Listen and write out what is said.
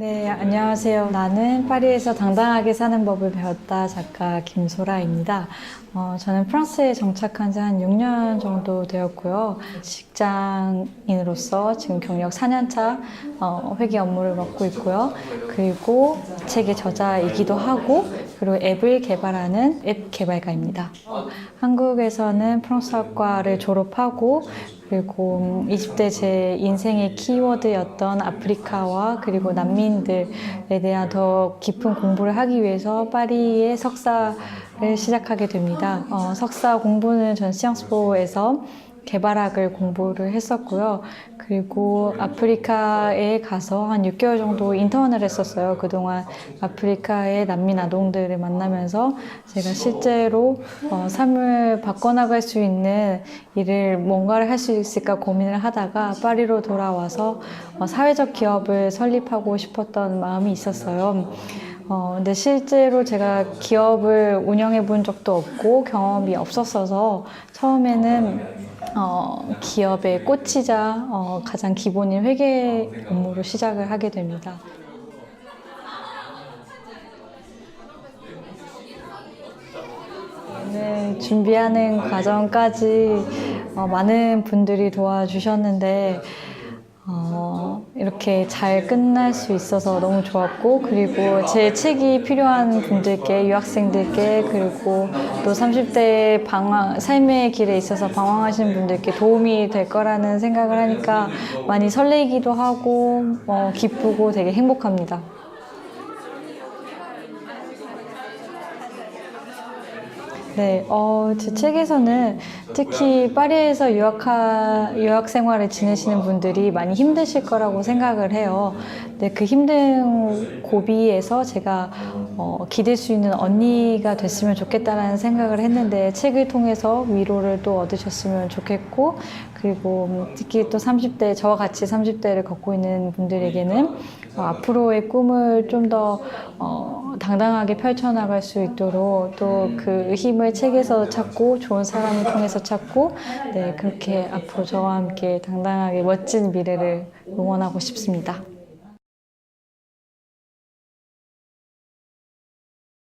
네, 안녕하세요. 나는 파리에서 당당하게 사는 법을 배웠다 작가 김소라입니다. 어, 저는 프랑스에 정착한 지 한 6년 정도 되었고요. 직장인으로서 지금 경력 4년차 어, 회계 업무를 맡고 있고요. 그리고 이 책의 저자이기도 하고 그리고 앱을 개발하는 앱 개발가입니다. 한국에서는 프랑스학과를 졸업하고 그리고 20대 제 인생의 키워드였던 아프리카와 그리고 난민들에 대한 더 깊은 공부를 하기 위해서 파리의 석사를 시작하게 됩니다. 어, 석사 공부는 전 시앙스포에서 개발학을 공부를 했었고요. 그리고 아프리카에 가서 한 6개월 정도 인턴을 했었어요. 그동안 아프리카의 난민 아동들을 만나면서 제가 실제로 어, 삶을 바꿔나갈 수 있는 일을 뭔가를 할 수 있을까 고민을 하다가 파리로 돌아와서 어, 사회적 기업을 설립하고 싶었던 마음이 있었어요. 어, 근데 실제로 제가 기업을 운영해 본 적도 없고 경험이 없었어서 처음에는 어, 기업에 꽂히자 어, 가장 기본인 회계 업무로 시작을 하게 됩니다. 네, 준비하는 과정까지 어, 많은 분들이 도와주셨는데 어, 이렇게 잘 끝날 수 있어서 너무 좋았고 그리고 제 책이 필요한 분들께 유학생들께 그리고 또 30대 방황 삶의 길에 있어서 방황하시는 분들께 도움이 될 거라는 생각을 하니까 많이 설레기도 하고 어, 기쁘고 되게 행복합니다. 네, 어, 제 책에서는 특히 파리에서 유학하, 유학 생활을 지내시는 분들이 많이 힘드실 거라고 생각을 해요. 근데 그 힘든 고비에서 제가 어, 기댈 수 있는 언니가 됐으면 좋겠다라는 생각을 했는데 책을 통해서 위로를 또 얻으셨으면 좋겠고 그리고 특히 또 30대, 저와 같이 30대를 걷고 있는 분들에게는 어, 앞으로의 꿈을 좀더 어, 당당하게 펼쳐나갈 수 있도록 또 그 힘을 책에서 찾고 좋은 사람을 통해서 찾고 네, 그렇게 앞으로 저와 함께 당당하게 멋진 미래를 응원하고 싶습니다.